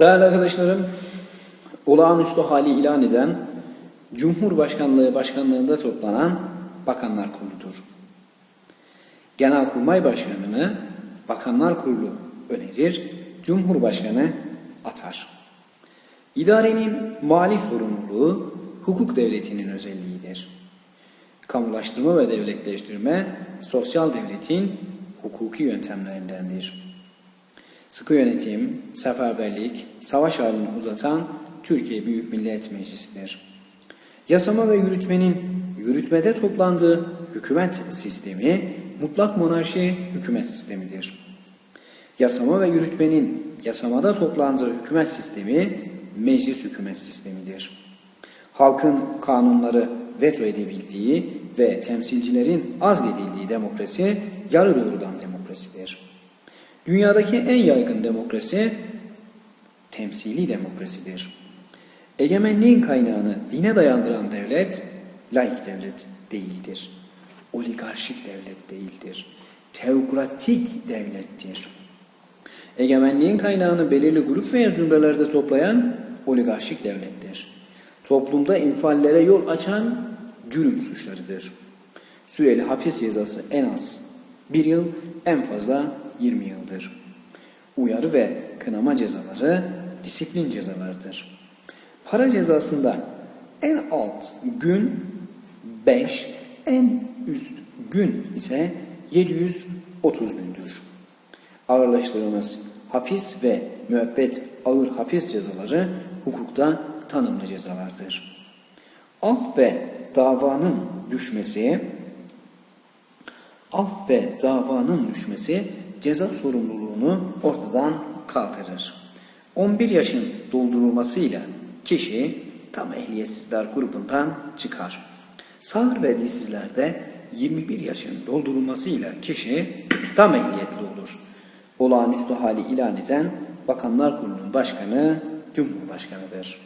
Değerli arkadaşlarım, olağanüstü hali ilan eden Cumhurbaşkanlığı Başkanlığında toplanan Bakanlar Kurulu'dur. Genelkurmay Başkanı'nı Bakanlar Kurulu önerir, Cumhurbaşkanı atar. İdarenin mali sorumluluğu hukuk devletinin özelliğidir. Kamulaştırma ve devletleştirme sosyal devletin hukuki yöntemlerindendir. Sıkı yönetim, seferberlik, savaş halini uzatan Türkiye Büyük Millet Meclisi'dir. Yasama ve yürütmenin yürütmede toplandığı hükümet sistemi mutlak monarşi hükümet sistemidir. Yasama ve yürütmenin yasamada toplandığı hükümet sistemi meclis hükümet sistemidir. Halkın kanunları veto edebildiği ve temsilcilerin azledildiği demokrasi yarı doğrudan demokrasidir. Dünyadaki en yaygın demokrasi temsili demokrasidir. Egemenliğin kaynağını dine dayandıran devlet laik devlet değildir. Oligarşik devlet değildir. Teokratik devlettir. Egemenliğin kaynağını belirli grup veya zümrelerde toplayan oligarşik devlettir. Toplumda infallere yol açan cürüm suçlarıdır. Süreli hapis cezası en az bir yıl, en fazla 20 yıldır. Uyarı ve kınama cezaları disiplin cezalarıdır. Para cezasında en alt gün 5, en üst gün ise 730 gündür. Ağırlaştırılmış hapis ve müebbet ağır hapis cezaları hukukta tanımlı cezalardır. Af ve davanın düşmesi af ve davanın düşmesi ceza sorumluluğunu ortadan kaldırır. 11 yaşın doldurulmasıyla kişi tam ehliyetsizler grubundan çıkar. Sağır ve dişsizlerde 21 yaşın doldurulmasıyla kişi tam ehliyetli olur. Olağanüstü hali ilan eden Bakanlar Kurulu'nun başkanı Cumhurbaşkanıdır.